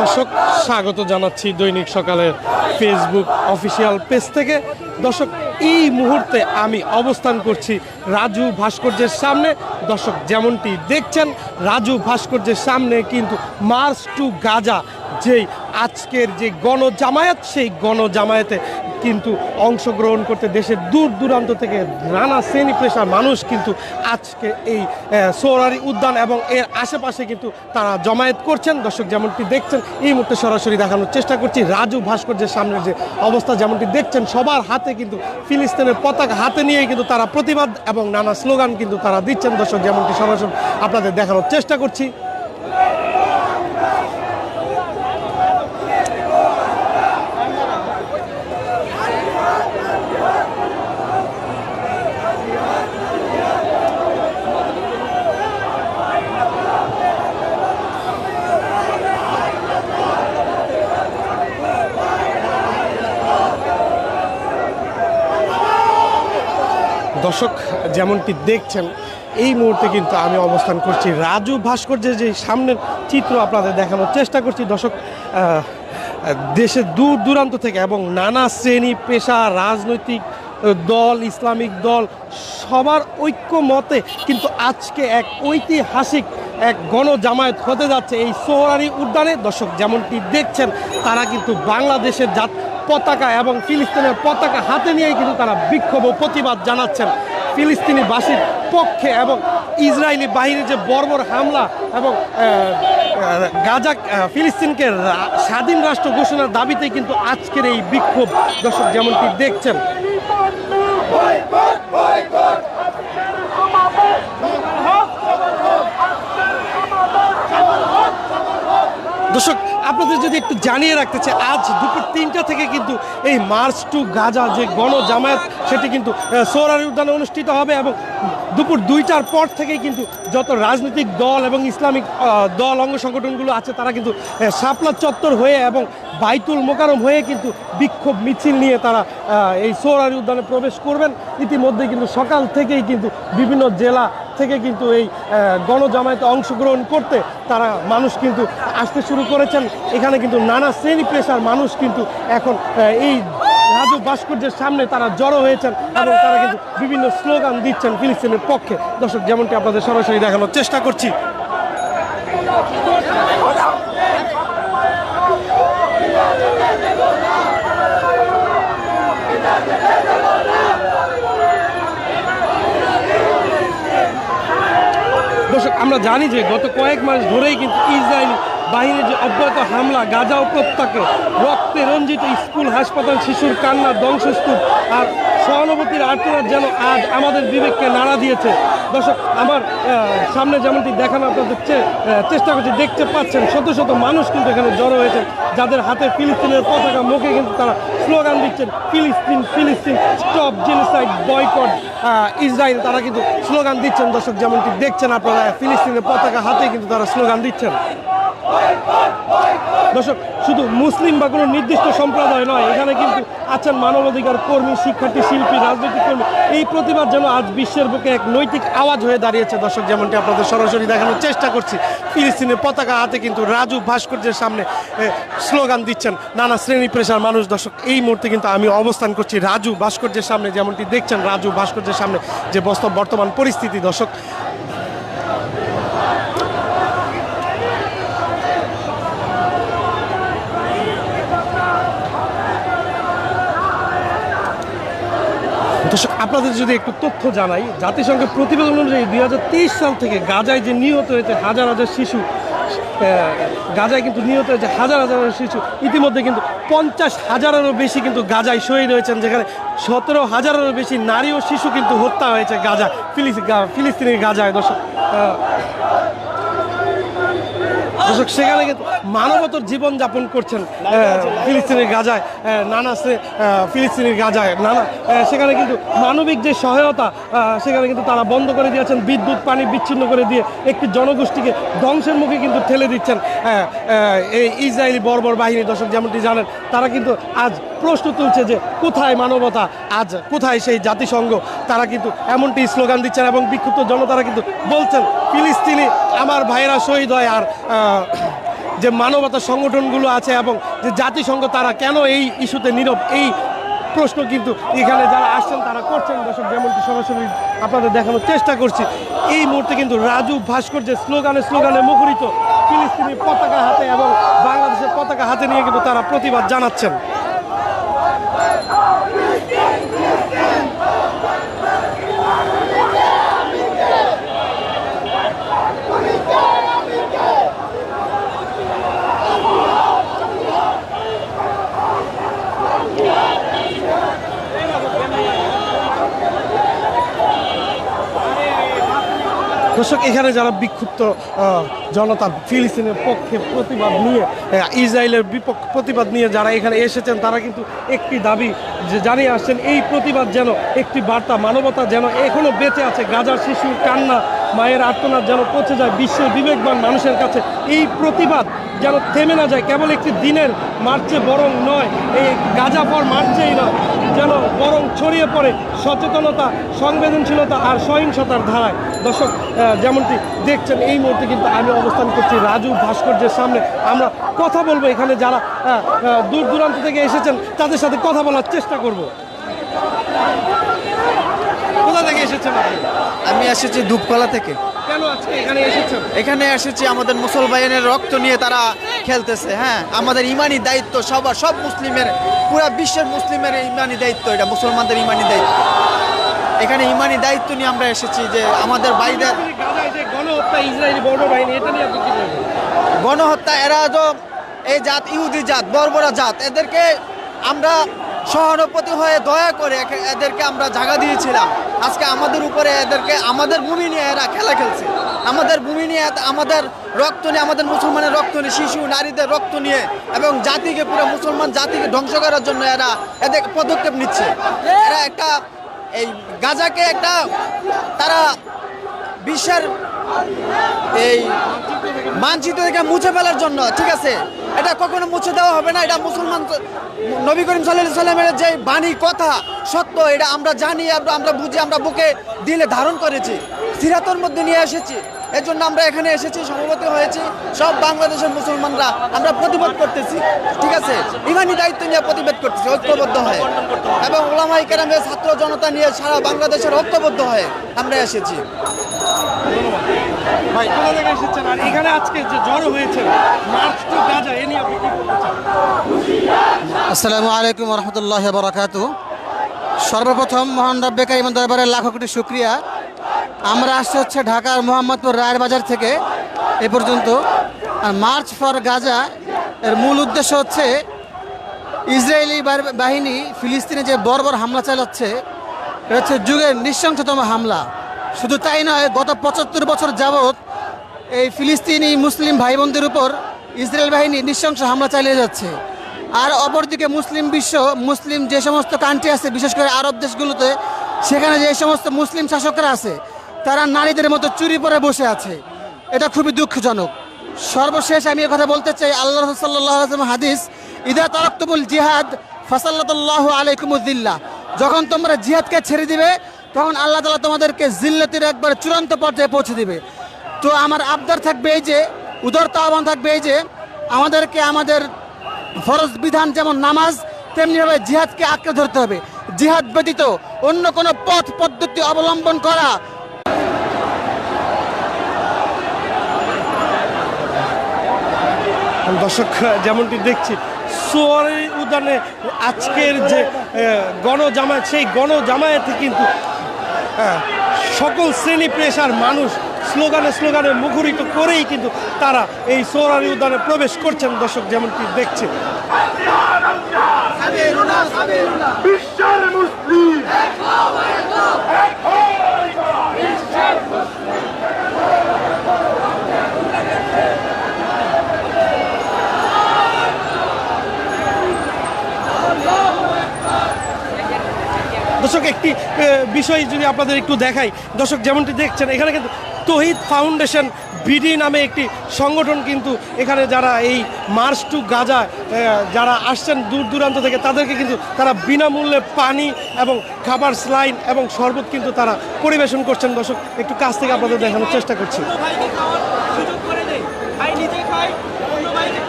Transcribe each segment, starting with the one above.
দর্শক, স্বাগত জানাচ্ছি দৈনিক সকালের ফেসবুক অফিসিয়াল পেজ থেকে। দর্শক, এই মুহূর্তে আমি অবস্থান করছি রাজু ভাস্কর্যের সামনে। দর্শক, যেমনটি দেখছেন, রাজু ভাস্কর্যের সামনে কিন্তু মার্চ টু গাজা যেই আজকের যে গণজামায়াত, সেই গণজামায়াতে কিন্তু অংশগ্রহণ করতে দেশের দূর দূরান্ত থেকে নানা শ্রেণি পেশার মানুষ কিন্তু আজকে এই আহ, সোহরারি উদ্যান এবং এর আশেপাশে কিন্তু তারা জমায়েত করছেন। দর্শক যেমনটি দেখছেন এই মুহূর্তে সরাসরি দেখানোর চেষ্টা করছি রাজু ভাস্কর্যের সামনের যে অবস্থা যেমনটি দেখছেন সবার হাতে কিন্তু ফিলিস্তিনের পতাকা হাতে নিয়ে কিন্তু তারা প্রতিবাদ এবং নানা স্লোগান কিন্তু তারা দিচ্ছেন। দর্শক যেমনটি সরাসরি আপনাদের দেখানোর চেষ্টা করছি। দর্শক যেমনটি দেখছেন, এই মুহূর্তে কিন্তু আমি অবস্থান করছি রাজু ভাস্কর্যের যে সামনের চিত্র আপনাদের দেখানোর চেষ্টা করছি। দর্শক দেশের দূর দূরান্ত থেকে এবং নানা শ্রেণি, পেশা, রাজনৈতিক দল, ইসলামিক দল, সবার ঐক্য মতে কিন্তু আজকে এক ঐতিহাসিক এক গণজামায়াত হতে যাচ্ছে এই সোহরারি উদ্যানে। দর্শক, যেমনটি দেখছেন, তারা কিন্তু বাংলাদেশের জাত পতাকা এবং ফিলিস্তিনের পতাকা হাতে নিয়েই কিন্তু তারা বিক্ষোভ ও প্রতিবাদ জানাচ্ছেন। ফিলিস্তিনি বাসীর পক্ষে এবং ইসরায়েলি বাহিনীর যে বর্বর হামলা এবং গাজা ফিলিস্তিনকে স্বাধীন রাষ্ট্র ঘোষণার দাবিতে কিন্তু আজকের এই বিক্ষোভ। দর্শক, যেমনটি দেখছেন, দর্শক আপনাদের যদি একটু জানিয়ে রাখতে চাই আজ দুপুর তিনটা থেকে কিন্তু এই মার্চ টু গাজা যে গণজামায়াত সেটি কিন্তু আহ, সোহরারি উদ্যানে অনুষ্ঠিত হবে এবং দুপুর দুইটার পর থেকেই কিন্তু যত রাজনৈতিক দল এবং ইসলামিক দল অঙ্গ সংগঠনগুলো আছে তারা কিন্তু শাপলা চত্বর হয়ে এবং বাইতুল মোকারম হয়ে কিন্তু বিক্ষোভ মিছিল নিয়ে তারা এই সোহরারি উদ্যানে প্রবেশ করবেন। ইতিমধ্যে কিন্তু সকাল থেকেই কিন্তু বিভিন্ন জেলা থেকে কিন্তু এই গণজামায়াতে অংশগ্রহণ করতে তারা মানুষ কিন্তু আসতে শুরু করেছেন। এখানে কিন্তু নানা শ্রেণি পেশার মানুষ কিন্তু এখন এই রাজু ভাস্কর্যের সামনে তারা জড়ো হয়েছেন এবং তারা কিন্তু বিভিন্ন স্লোগান দিচ্ছেন ফিলিস্তিনের পক্ষে। দর্শক, যেমনটি আপনাদের সরাসরি দেখানোর চেষ্টা করছি দর্শক আমরা জানি যে গত কয়েক মাস ধরেই কিন্তু ইসরায়েলি বাহিনীর যে অব্যাহত হামলা, গাজা উপত্যকে রক্তে রঞ্জিত স্কুল, হাসপাতাল, শিশুর কান্না, ধ্বংসস্তূপ আর সহানুভূতির আর্তনাদ যেন আজ আমাদের বিবেককে নাড়া দিয়েছে। দর্শক, আমার সামনে যেমনটি দেখানো আপনাদের চেষ্টা করছি, দেখতে পাচ্ছেন, শত শত মানুষ কিন্তু এখানে জড়ো হয়েছে, যাদের হাতে ফিলিস্তিনের পতাকা মুখে কিন্তু তারা স্লোগান দিচ্ছেন, ফিলিস্তিন ফিলিস্তিন, স্টপ জেনোসাইড বয়কট ইসরায়েল, তারা কিন্তু স্লোগান দিচ্ছেন। দর্শক, যেমনটি দেখছেন আপনারা, ফিলিস্তিনের পতাকা হাতে কিন্তু তারা স্লোগান দিচ্ছেন। দর্শক, শুধু মুসলিম বা কোনো নির্দিষ্ট সম্প্রদায় নয়, এখানে কিন্তু আছেন মানবাধিকার কর্মী, শিক্ষার্থী, শিল্পী, রাজনৈতিক কর্মী। এই প্রতিবাদ যেন আজ বিশ্বের বুকে এক নৈতিক আওয়াজ হয়ে দাঁড়িয়েছে, দর্শক, যেমনটি আপনাদের সরাসরি দেখানোর চেষ্টা করছি। ফিলিস্তিনের পতাকা হাতে কিন্তু রাজু ভাস্কর্যের সামনে স্লোগান দিচ্ছেন নানা শ্রেণি পেশার মানুষ। দর্শক, এই মুহূর্তে কিন্তু আমি অবস্থান করছি রাজু ভাস্কর্যের সামনে, যেমনটি দেখছেন রাজু ভাস্কর্যের সামনে যে বাস্তব বর্তমান পরিস্থিতি। দর্শক দর্শক, আপনাদের যদি একটু তথ্য জানাই, জাতিসংঘের প্রতিবেদন অনুযায়ী দুই হাজার তেইশ সাল থেকে গাজায় যে নিহত হয়েছে হাজার হাজার শিশু গাজায় কিন্তু নিহত হয়েছে হাজার হাজার শিশু, ইতিমধ্যে কিন্তু পঞ্চাশ হাজারেরও বেশি কিন্তু গাজায় শহীদ হয়েছেন, যেখানে সতেরো হাজারেরও বেশি নারী ও শিশু কিন্তু হত্যা হয়েছে গাজা ফিলিস্তিনের গাজায়। দর্শক দর্শক, সেখানে কিন্তু মানবতর জীবনযাপন করছেন ফিলিস্তিনের গাজায় নানা ফিলিস্তিনের গাজায়, নানা সেখানে কিন্তু মানবিক যে সহায়তা সেখানে কিন্তু তারা বন্ধ করে দিয়েছেন, বিদ্যুৎ, পানি বিচ্ছিন্ন করে দিয়ে একটি জনগোষ্ঠীকে ধ্বংসের মুখে কিন্তু ঠেলে দিচ্ছেন এই ইসরায়েলি বর্বর বাহিনী। দর্শক, যেমনটি জানেন, তারা কিন্তু আজ প্রশ্ন তুলছে যে কোথায় মানবতা, আজ কোথায় সেই জাতিসংঘ? তারা কিন্তু এমনটি স্লোগান দিচ্ছেন এবং বিক্ষুব্ধ জনতারা কিন্তু বলছেন, ফিলিস্তিনি আমার ভাইয়েরা শহীদ হয় আর যে মানবতা সংগঠনগুলো আছে এবং যে জাতিসংঘ, তারা কেন এই ইস্যুতে নীরব? এই প্রশ্ন কিন্তু এখানে যারা আসছেন, তারা করছেন। দর্শক, যেমনটি সরাসরি আপনাদের দেখানোর চেষ্টা করছি, এই মুহূর্তে কিন্তু রাজু ভাস্কর্যের স্লোগানে স্লোগানে মুখরিত ফিলিস্তিনি পতাকা হাতে এবং বাংলাদেশের পতাকা হাতে নিয়ে কিন্তু তারা প্রতিবাদ জানাচ্ছেন। দর্শক, এখানে যারা বিক্ষুব্ধ জনতা ফিলিস্তিনের পক্ষে প্রতিবাদ নিয়ে ইসরায়েলের বিপক্ষ প্রতিবাদ নিয়ে যারা এখানে এসেছেন, তারা কিন্তু একটি দাবি যে জানিয়ে আসছেন, এই প্রতিবাদ যেন একটি বার্তা, মানবতা যেন এখনও বেঁচে আছে। গাজার শিশুর কান্না, মায়ের আর্তনাদ যেন পৌঁছে যায়, বিশ্বের বিবেকবান মানুষের কাছে এই প্রতিবাদ যেন থেমে না যায়। কেবল একটি দিনের মার্চে বরং নয়, এই গাজা পর মার্চেই নয়, যেন বরং ছড়িয়ে পড়ে সচেতনতা, সংবেদনশীলতা আর সহিংসতার ধারায়। দর্শক যেমনটি দেখছেন, এই মুহূর্তে কিন্তু আমি অবস্থান করছি রাজু ভাস্কর্যের সামনে। আমরা কথা বলব এখানে যারা দূর দূরান্ত থেকে এসেছেন, তাদের সাথে কথা বলার চেষ্টা করব। কোথা থেকে এসেছেন আমি এসেছি ধূপকলা থেকে। কেন আজকে এখানে এসেছেন এখানে এসেছি আমাদের মুসলমানের রক্ত নিয়ে তারা খেলতেছে হ্যাঁ? আমাদের ইমানি দায়িত্ব সবার সব মুসলিমের পুরো বিশ্বের মুসলিমের ইমানি দায়িত্ব এটা মুসলমানদের ইমানি দায়িত্ব। এখানে ইমানি দায়িত্ব নিয়ে আমরা এসেছি যে আমাদের বাইদের গণহত্যা এরা তো এই জাত ইহুদি জাত বর্বরা জাত এদেরকে আমরা সহানুভূতি হয়ে দয়া করে এদেরকে আমরা জায়গা দিয়েছিলাম। আজকে আমাদের উপরে এদেরকে আমাদের ভূমি নিয়ে এরা খেলা খেলছে। আমাদের ভূমি নিয়ে আমাদের রক্ত নিয়ে, আমাদের মুসলমানের রক্ত নিয়ে, শিশু, নারীদের রক্ত নিয়ে এবং জাতিকে পুরো মুসলমান জাতিকে ধ্বংস করার জন্য এরা এদের পদক্ষেপ নিচ্ছে। এরা একটা এই গাজাকে একটা তারা বিশ্বের এই মানচিত্র থেকে মুছে ফেলার জন্য, ঠিক আছে? এটা কখনো মুছে দেওয়া হবে না, এটা মুসলমান নবী করিম সাল্লাহ সাল্লামের যে বাণী কথা, সত্য, এটা আমরা জানি, আমরা বুঝি, আমরা বুকে দিলে ধারণ করেছি, সিরাতর মধ্যে নিয়ে এসেছি। এর জন্য আমরা এখানে এসেছি সমবতি হয়েছি, সব বাংলাদেশের মুসলমানরা আমরা প্রতিবাদ করতেছি, ঠিক আছে? ইমানি দায়িত্ব নিয়ে প্রতিবাদ করতেছি, ঐক্যবদ্ধ হয়ে। এবং ওলামাই কেরামের ছাত্র জনতা নিয়ে সারা বাংলাদেশের ঐক্যবদ্ধ হয়ে আমরা এসেছি। ভাই, কোথা থেকে এসেছেন? আর এখানে আজকে যে জ্বর হয়েছে মার্চ টু গাজা, এ নিয়ে আপনি আসসালামু আলাইকুম রহমতুল্লাহ বরাকাত সর্বপ্রথম মহান রব্বে কারিমান দরবারের লাখো কোটি শুক্রিয়া। আমরা আসছে হচ্ছে ঢাকার মোহাম্মদপুর রায়ের বাজার থেকে এ পর্যন্ত। আর মার্চ ফর গাজা, এর মূল উদ্দেশ্য হচ্ছে ইসরায়েলি বাহিনী ফিলিস্তিনে যে বর্বর হামলা চালাচ্ছে, এটা হচ্ছে যুগের নৃশংসতম হামলা। শুধু তাই নয়, গত পঁচাত্তর বছর যাবৎ এই ফিলিস্তিনি মুসলিম ভাই বোনদের উপর ইসরায়েল বাহিনী নৃশংস হামলা চালিয়ে যাচ্ছে। আর অপরদিকে মুসলিম বিশ্ব, মুসলিম যে সমস্ত কান্ট্রি আছে, বিশেষ করে আরব দেশগুলোতে, সেখানে যে সমস্ত মুসলিম শাসকরা আছে, তারা নারীদের মতো চুরি পরে বসে আছে। এটা খুবই দুঃখজনক। সর্বশেষ আমি কথা বলতে চাই আল্লাহ সাল্লাহ হাদিস, ইদা তারকতুমুল জিহাদ ফাসাল্লাহ আলাইকুমুদ্দিল্লা যখন তোমরা জিহাদকে ছেড়ে দিবে তখন আল্লাহ তালা তোমাদেরকে জিল্লতির একবার চূড়ান্ত পর্যায়ে পৌঁছে দিবে। তো আমার আবদার থাকবে এই যে উদারতা আহ্বান থাকবে এই যে, আমাদেরকে আমাদের ফরজ বিধান যেমন নামাজ, তেমনিভাবে জিহাদকে আঁকড়ে ধরতে হবে। জিহাদ ব্যতীত অন্য কোনো পথ, পদ্ধতি অবলম্বন করা দর্শক, যেমনটি দেখছি সোয়ারি উদ্যানে আজকের যে গণজামায়াত, সেই গণজামায়াতে কিন্তু সকল শ্রেণি পেশার মানুষ স্লোগানে স্লোগানে মুখরিত করেই কিন্তু তারা এই সোয়ারি উদ্যানে প্রবেশ করছেন, দর্শক যেমনটি দেখছে। বিশ্বের মুসলিম। দর্শক, একটি বিষয় যদি আপনাদের একটু দেখাই। দর্শক, যেমনটি দেখছেন, এখানে কিন্তু তহিদ ফাউন্ডেশন বিডি নামে একটি সংগঠন কিন্তু এখানে যারা এই মার্চ টু গাজা যারা আসছেন দূর দূরান্ত থেকে, তাদেরকে কিন্তু তারা বিনামূল্যে পানি এবং খাবার স্লাইন এবং শরবত কিন্তু তারা পরিবেশন করছেন। দর্শক, একটু কাছ থেকে আপনাদের দেখানোর চেষ্টা করছি ভাইকে খাওয়ার সুযোগ করে দেয় ভাই নিজে খায় অন্য ভাইকে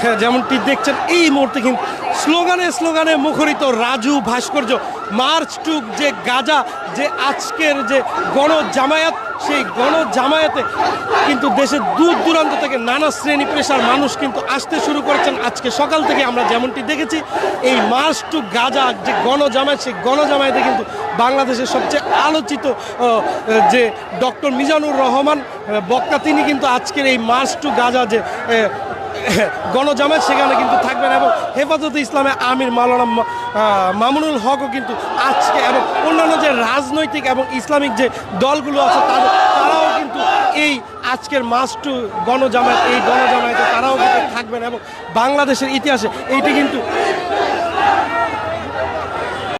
হ্যাঁ, যেমনটি দেখছেন এই মুহূর্তে কিন্তু স্লোগানে স্লোগানে মুখরিত রাজু ভাস্কর্য মার্চ টু যে গাজা যে আজকের যে গণ জামায়াত সেই গণ জামায়াতে কিন্তু দেশের দূর দূরান্ত থেকে নানা শ্রেণি পেশার মানুষ কিন্তু আসতে শুরু করেছেন। আজকে সকাল থেকে আমরা যেমনটি দেখেছি এই মার্চ টু গাজা যে গণ জামায়াত সেই গণ জামায়াতে কিন্তু বাংলাদেশের সবচেয়ে আলোচিত যে ডক্টর মিজানুর রহমান বক্তা তিনি কিন্তু আজকের এই মার্চ টু গাজা যে আহ, গণজামায়াত সেখানে কিন্তু থাকবেন এবং হেফাজতে ইসলামে আমির মাওলানা মামুনুল হকও কিন্তু আজকে এবং অন্যান্য যে রাজনৈতিক এবং ইসলামিক যে দলগুলো আছে তাদের তারাও কিন্তু এই আজকের মাস টু গণজামায়াত এই গণজামায়াতে তারাও কিন্তু থাকবেন এবং বাংলাদেশের ইতিহাসে এইটি কিন্তু